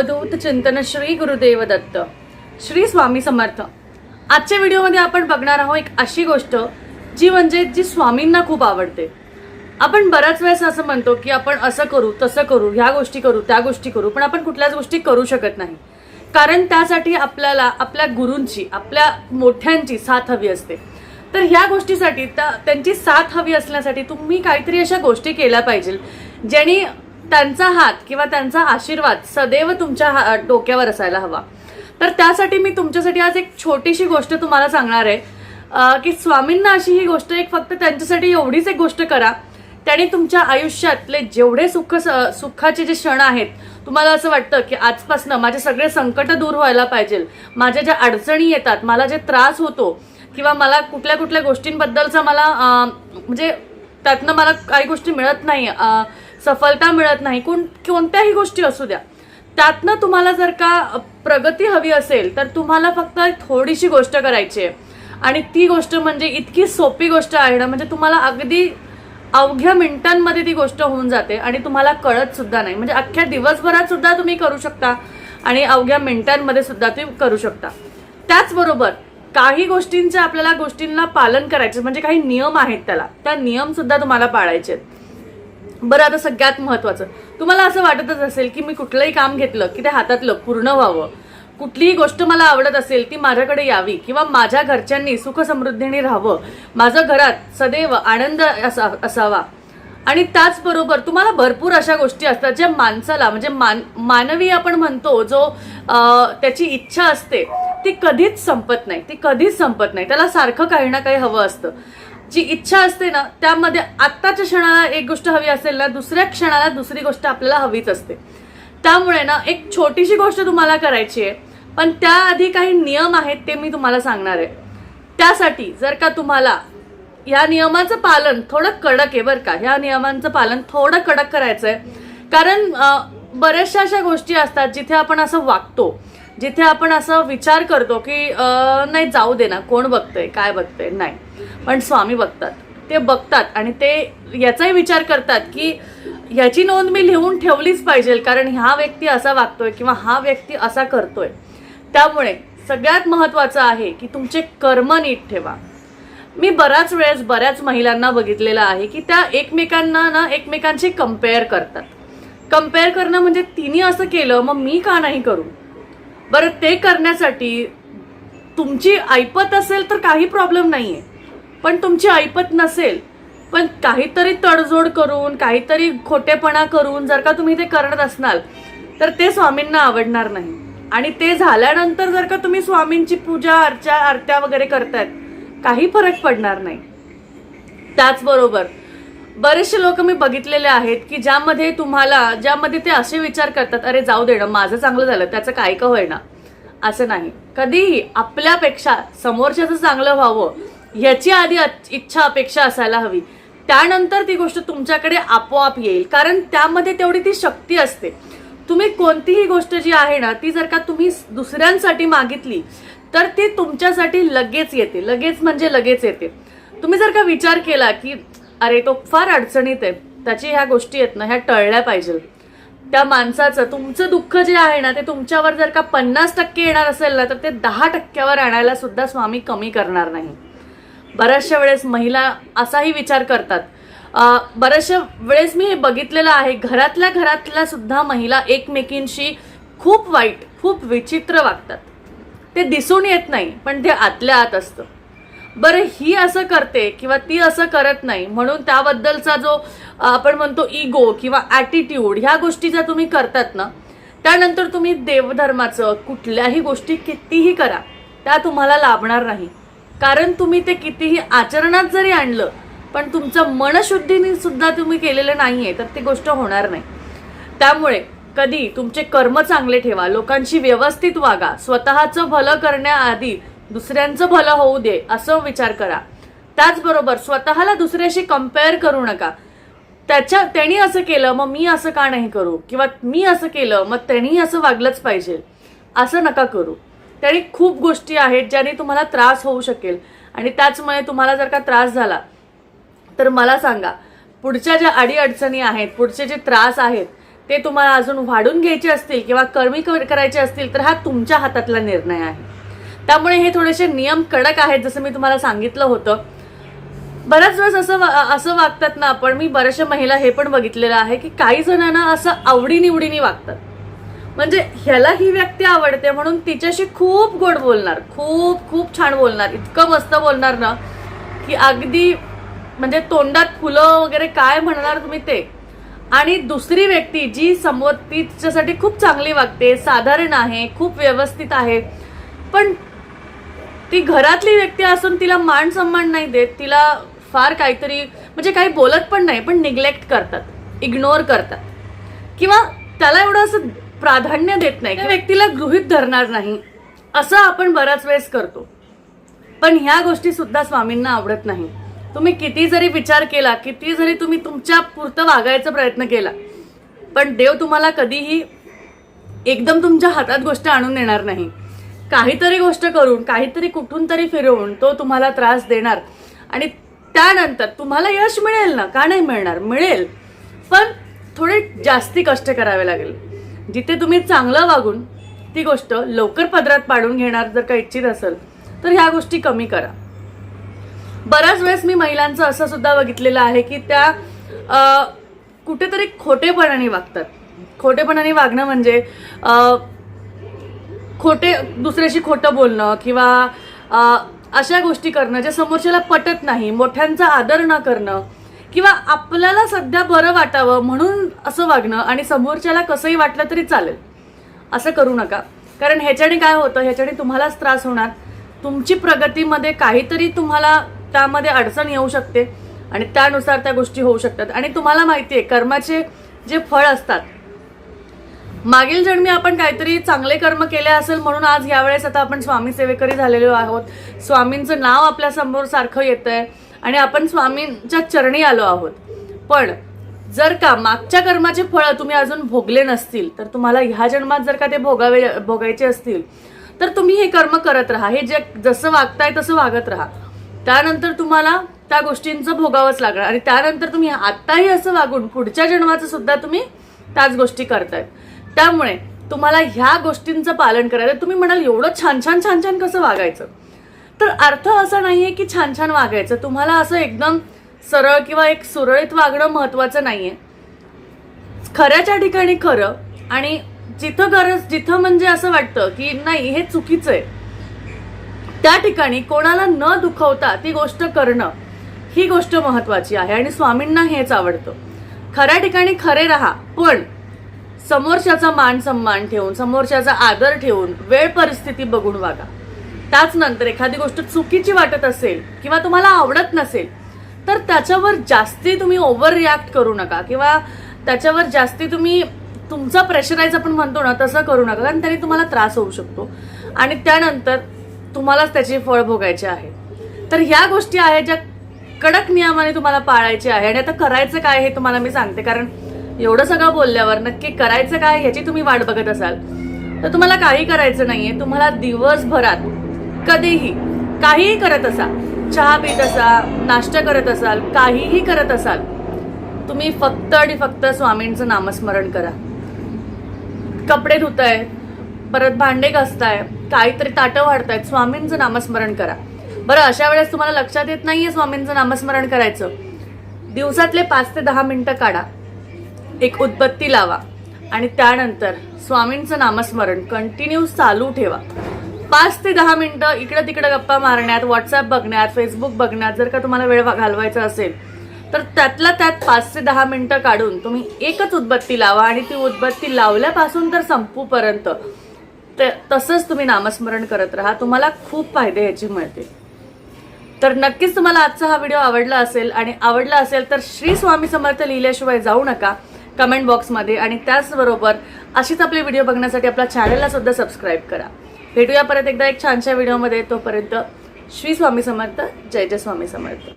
अवधूत चिंतन श्री गुरुदेव दत्त श्री स्वामी समर्थ. आजच्या व्हिडिओमध्ये आपण बघणार आहोत एक अशी गोष्ट जी म्हणजे जी स्वामींना खूप आवडते. आपण बऱ्याच वेळेस असं म्हणतो की आपण असं करू तसं करू ह्या गोष्टी करू त्या गोष्टी करू पण आपण कुठल्याच गोष्टी करू शकत नाही. कारण त्यासाठी आपल्याला आपल्या गुरूंची आपल्या मोठ्यांची साथ हवी असते. तर ह्या गोष्टीसाठी त्यांची साथ हवी असण्यासाठी तुम्ही काहीतरी अशा गोष्टी केल्या पाहिजे ज्यांनी त्यांचा हात किंवा त्यांचा आशीर्वाद सदैव तुमच्या हा- डोक्यावर असायला हवा. तर त्यासाठी मी तुमच्यासाठी आज एक छोटीशी गोष्ट तुम्हाला सांगणार आहे. की स्वामींना अशी ही गोष्ट एक फक्त त्यांच्यासाठी एवढीच एक गोष्ट करा. त्याने तुमच्या आयुष्यातले जेवढे सुख स- सुखाचे जे क्षण आहेत तुम्हाला असं वाटतं की आजपासनं माझे सगळे संकट दूर व्हायला पाहिजे. माझ्या ज्या अडचणी येतात मला जे त्रास होतो किंवा मला कुठल्या कुठल्या गोष्टींबद्दलचा मला म्हणजे त्यातनं मला काही गोष्टी मिळत नाही अं, सफलता मिळत नाही. कोण कोणत्याही गोष्टी असू द्या. त्यातनं तुम्हाला जर का प्रगती हवी असेल तर तुम्हाला फक्त थोडीशी गोष्ट करायची आहे. आणि ती गोष्ट म्हणजे इतकी सोपी गोष्ट आहे ना म्हणजे तुम्हाला अगदी अवघ्या मिनिटांमध्ये ती गोष्ट होऊन जाते आणि तुम्हाला कळत सुद्धा नाही. म्हणजे अख्ख्या दिवसभरात सुद्धा तुम्ही करू शकता आणि अवघ्या मिनिटांमध्ये सुद्धा तुम्ही करू शकता. त्याचबरोबर काही गोष्टींचे आपल्याला गोष्टींना पालन करायचे म्हणजे काही नियम आहेत त्याला. त्या नियम सुद्धा तुम्हाला पाळायचे आहेत. बरं आता सगळ्यात महत्त्वाचं तुम्हाला असं वाटतच असेल की मी कुठलंही काम घेतलं की ते हातातलं पूर्ण व्हावं. कुठलीही गोष्ट मला आवडत असेल ती माझ्याकडे यावी किंवा माझ्या घरच्यांनी सुखसमृद्धीने राहावं. माझं घरात सदैव आनंद असा असावा. आणि त्याचबरोबर तुम्हाला भरपूर अशा गोष्टी असतात ज्या माणसाला म्हणजे मान मानवी आपण म्हणतो जो त्याची इच्छा असते ती कधीच संपत नाही. ती कधीच संपत नाही. त्याला सारखं काही ना काही हवं असतं. जी इच्छा असते ना त्यामध्ये आत्ताच्या क्षणाला एक गोष्ट हवी असेल ना दुसऱ्या क्षणाला दुसरी गोष्ट आपल्याला हवीच असते. त्यामुळे ना एक छोटीशी गोष्ट तुम्हाला करायची आहे पण त्याआधी काही नियम आहेत ते मी तुम्हाला सांगणार आहे. त्यासाठी जर का तुम्हाला या नियमाचं पालन थोडं कडक आहे बरं का ह्या नियमांचं पालन थोडं कडक करायचं आहे कारण बऱ्याचशा अशा गोष्टी असतात जिथे आपण असं वागतो. जिथे आपण असं विचार करतो की नाही जाऊ दे ना कोण बघतंय काय बघतंय? नाही. पण स्वामी बघतात. ते बघतात आणि ते याचाही विचार करतात की याची नोंद मी लिहून ठेवलीच पाहिजे कारण हा व्यक्ती असा वागतोय किंवा हा व्यक्ती असा करतोय. त्यामुळे सगळ्यात महत्त्वाचं आहे की तुमचे कर्म नीट ठेवा. मी बऱ्याच वेळेस बऱ्याच महिलांना बघितलेलं आहे की त्या एकमेकांना ना एकमेकांशी कंपेअर करतात. कंपेअर करणं म्हणजे तिने असं केलं मग मी का नाही करू? बरं ते करण्यासाठी तुमची ऐपत असेल तर काही प्रॉब्लेम नाही आहे पण तुमची ऐपत नसेल पण काहीतरी तडजोड करून काहीतरी खोटेपणा करून जर का तुम्ही ते करत असणार तर ते स्वामींना आवडणार नाही. आणि ते झाल्यानंतर जर का तुम्ही स्वामींची पूजा अर्चा आरत्या वगैरे करतायत काही फरक पडणार नाही. त्याचबरोबर बरेचसे लोक मी बघितलेले आहेत की ज्यामध्ये तुम्हाला ज्यामध्ये ते असे विचार करतात अरे जाऊ दे ना माझं चांगलं झालं त्याचं काय का होईना. असं नाही. कधीही आपल्यापेक्षा समोरच्याचं चांगलं व्हावं ह्याची आधी इच्छा अपेक्षा असायला हवी. त्यानंतर ती गोष्ट तुमच्याकडे आपोआप येईल कारण त्यामध्ये तेवढी ती शक्ती असते. तुम्ही कोणतीही गोष्ट जी आहे ना ती जर का तुम्ही दुसऱ्यांसाठी मागितली तर ती तुमच्यासाठी लगेच येते. लगेच म्हणजे लगेच येते. तुम्ही जर का विचार केला की अरे तो फार अडचणीत आहे. त्याची ह्या गोष्टी आहेत ना ह्या टळल्या पाहिजे. त्या माणसाचं तुमचं दुःख जे आहे ना ते तुमच्यावर जर का पन्नास टक्के येणार असेल ना तर ते दहा टक्क्यावर आणायला सुद्धा स्वामी कमी करणार नाही. बऱ्याचशा वेळेस महिला असाही विचार करतात. बऱ्याचशा वेळेस मी हे बघितलेलं आहे घरातल्या घरातल्या सुद्धा महिला एकमेकींशी खूप वाईट खूप विचित्र वागतात. ते दिसून येत नाही पण ते आतल्या आत असतं. बरं ही असं करते किंवा ती असं करत नाही म्हणून त्याबद्दलचा जो आपण म्हणतो इगो किंवा ॲटिट्यूड ह्या गोष्टी ज्या तुम्ही करतात ना त्यानंतर तुम्ही देवधर्माचं कुठल्याही गोष्टी कितीही करा त्या तुम्हाला लाभणार नाही. कारण तुम्ही ते कितीही आचरणात जरी आणलं पण तुमचं मनशुद्धीने सुद्धा तुम्ही केलेलं नाही आहे तर ती गोष्ट होणार नाही. त्यामुळे कधी तुमचे कर्म चांगले ठेवा लोकांशी व्यवस्थित वागा स्वतःचं भलं करण्याआधी दुसऱ्यांचं भलं होऊ दे असं विचार करा. त्याचबरोबर स्वतःला दुसऱ्याशी कंपेअर करू नका. त्याच्या त्यांनी असं केलं मग मी असं का नाही करू? किंवा मी असं केलं मग त्यांनी असं वागलंच पाहिजे. असं नका करू. त्याने खूप गोष्टी आहेत ज्याने तुम्हाला त्रास होऊ शकेल. आणि त्याचमुळे तुम्हाला जर का त्रास झाला तर मला सांगा पुढच्या ज्या अडीअडचणी आहेत पुढचे जे त्रास आहेत ते तुम्हाला अजून वाढून घ्यायचे असतील किंवा कमी कर- करायचे असतील तर हा तुमच्या हातातला निर्णय आहे. त्यामुळे हे थोडेसे नियम कडक आहेत जसं मी तुम्हाला सांगितलं होतं. बऱ्याच वेळेस असं वा- असं वागतात ना आपण मी बऱ्याचशा महिला हे पण बघितलेलं आहे की काही जणांना असं आवडीनिवडीने वागतात. म्हणजे ह्याला ही व्यक्ती आवडते म्हणून तिच्याशी खूप गोड बोलणार खूप खूप छान बोलणार इतकं मस्त बोलणार ना की अगदी म्हणजे तोंडात फुलं वगैरे काय म्हणणार तुम्ही ते. आणि दुसरी व्यक्ती जी समोर ती तिच्यासाठी खूप चांगली वागते साधारण आहे खूप व्यवस्थित आहे पण ती घरातली व्यक्ती असून तिला मान सन्मान नाही देत तिला फार काहीतरी म्हणजे काही बोलत पण नाही पण निग्लेक्ट करतात इग्नोर करतात. किंवा त्याला एवढं असं प्राधान्य देत नाही त्या व्यक्तीला गृहित धरणार नाही. असं आपण बऱ्याच वेळेस करतो. पण ह्या गोष्टी सुद्धा स्वामींना आवडत नाही. तुम्ही किती जरी विचार केला किती जरी तुम्ही तुमच्या पुरतं वागायचा प्रयत्न केला पण देव तुम्हाला कधीही एकदम तुमच्या हातात गोष्ट आणून देणार नाही. काहीतरी गोष्ट करून काहीतरी कुठून तरी फिरवून तो तुम्हाला त्रास देणार. आणि त्यानंतर तुम्हाला यश मिळेल ना? का नाही मिळणार? मिळेल. पण थोडे जास्ती कष्ट करावे लागेल. जिथे तुम्ही चांगलं वागून ती गोष्ट लवकर पदरात पाडून घेणार जर का इच्छित असेल तर ह्या गोष्टी कमी करा. बऱ्याच वेळेस मी महिलांचं असं सुद्धा बघितलेलं आहे की त्या कुठेतरी खोटेपणाने वागतात. खोटेपणाने वागणं म्हणजे खोटे दुसऱ्याशी खोटं बोलणं किंवा अशा गोष्टी करणं जे समोरच्याला पटत नाही मोठ्यांचा आदर न करणं किंवा आपल्याला सध्या बरं वाटावं म्हणून असं वागणं आणि समोरच्याला कसंही वाटलं तरी चालेल. असं करू नका. कारण ह्याच्याने काय होतं ह्याच्याने तुम्हालाच त्रास होणार. तुमची प्रगतीमध्ये काहीतरी तुम्हाला त्यामध्ये अडचण येऊ शकते आणि त्यानुसार त्या गोष्टी होऊ शकतात. आणि तुम्हाला माहिती आहे कर्माचे जे फळ असतात मागील जन्मी आपण काहीतरी चांगले कर्म केले असेल म्हणून आज यावेळेस आता आपण स्वामी सेवेकरी झालेलो आहोत. स्वामींचं नाव आपल्यासमोर सारखं येतंय आहे आणि आपण स्वामींच्या चरणी आलो आहोत. पण जर का मागच्या कर्माचे फळं तुम्ही अजून भोगले नसतील तर तुम्हाला ह्या जन्मात जर का ते भोगावे भोगायचे असतील तर तुम्ही हे कर्म करत राहा. हे जे जसं वागताय तसं वागत राहा. त्यानंतर तुम्हाला त्या गोष्टींचं भोगावंच लागणार. आणि त्यानंतर तुम्ही आत्ताही असं वागून पुढच्या जन्माचं सुद्धा तुम्ही त्याच गोष्टी करतायत. त्यामुळे तुम्हाला ह्या गोष्टींचं पालन करायचं तुम्ही म्हणाल एवढं छान छान छान छान कसं वागायचं? तर अर्थ असा नाही आहे की छान छान वागायचं. तुम्हाला असं एकदम सरळ किंवा एक सुरळीत वागणं महत्त्वाचं नाही आहे खऱ्याच्या ठिकाणी खरं आणि जिथं गरज जिथं म्हणजे असं वाटतं की नाही हे चुकीचं आहे. त्या ठिकाणी कोणाला न दुखवता ती गोष्ट करणं ही गोष्ट महत्त्वाची आहे आणि स्वामींना हेच आवडतं. खऱ्या ठिकाणी खरे राहा पण समोरच्याचा मान सन्मान ठेवून समोरच्याचा आदर ठेवून वेळ परिस्थिती बघून वागा. त्याच नंतर एखादी गोष्ट चुकीची वाटत असेल किंवा तुम्हाला आवडत नसेल तर त्याच्यावर जास्ती तुम्ही ओव्हर रिॲक्ट करू नका किंवा त्याच्यावर जास्ती तुम्ही तुमचा प्रेशराईज आपण म्हणतो ना तसं करू नका कारण त्याने तुम्हाला त्रास होऊ शकतो. आणि त्यानंतर तुम्हालाच त्याची फळ भोगायचे आहे. तर ह्या गोष्टी आहेत ज्या कडक नियमाने तुम्हाला पाळायचे आहे. आणि आता करायचं काय हे तुम्हाला मी सांगते कारण एवढं सगळं बोलल्यावर नक्की करायचं काय ह्याची तुम्ही वाट बघत असाल. तर तुम्हाला काही करायचं नाहीये. तुम्हाला दिवसभरात कधीही काहीही करत असाल चहा पित असाल नाश्ता करत असाल काहीही करत असाल तुम्ही फक्त आणि फक्त स्वामींचं नामस्मरण करा. कपडे धुताय परत भांडे घासताय काहीतरी ताटं वाढतायत स्वामींचं नामस्मरण करा. बरं अशा वेळेस तुम्हाला लक्षात येत नाहीये स्वामींचं नामस्मरण करायचं. दिवसातले पाच ते दहा मिनिटं काढा. एक उदबत्ती लावा आणि त्यानंतर स्वामींचं नामस्मरण कंटिन्यू चालू ठेवा. पाच ते दहा मिनटं इकडं तिकडं गप्पा मारण्यात व्हॉट्सअप बघण्यात फेसबुक बघण्यात जर का तुम्हाला वेळ घालवायचा असेल तर त्यातल्या त्यात पाच ते दहा मिनटं काढून तुम्ही एकच उदबत्ती लावा आणि ती उदबत्ती लावल्यापासून तर संपूपर्यंत ते तसंच तुम्ही नामस्मरण करत राहा. तुम्हाला खूप फायदे ह्याची मिळतील. तर नक्कीच तुम्हाला आजचा हा व्हिडिओ आवडला असेल आणि आवडला असेल तर श्री स्वामी समर्थ लिहिल्याशिवाय जाऊ नका. कमेंट बॉक्समध्ये आणि त्याचबरोबर अशीच आपले व्हिडिओ बघण्यासाठी आपल्या चॅनलला सुद्धा सबस्क्राईब करा. भेटूया परत एकदा एक छानशा व्हिडिओमध्ये तोपर्यंत श्री स्वामी समर्थ. जय जय स्वामी समर्थ.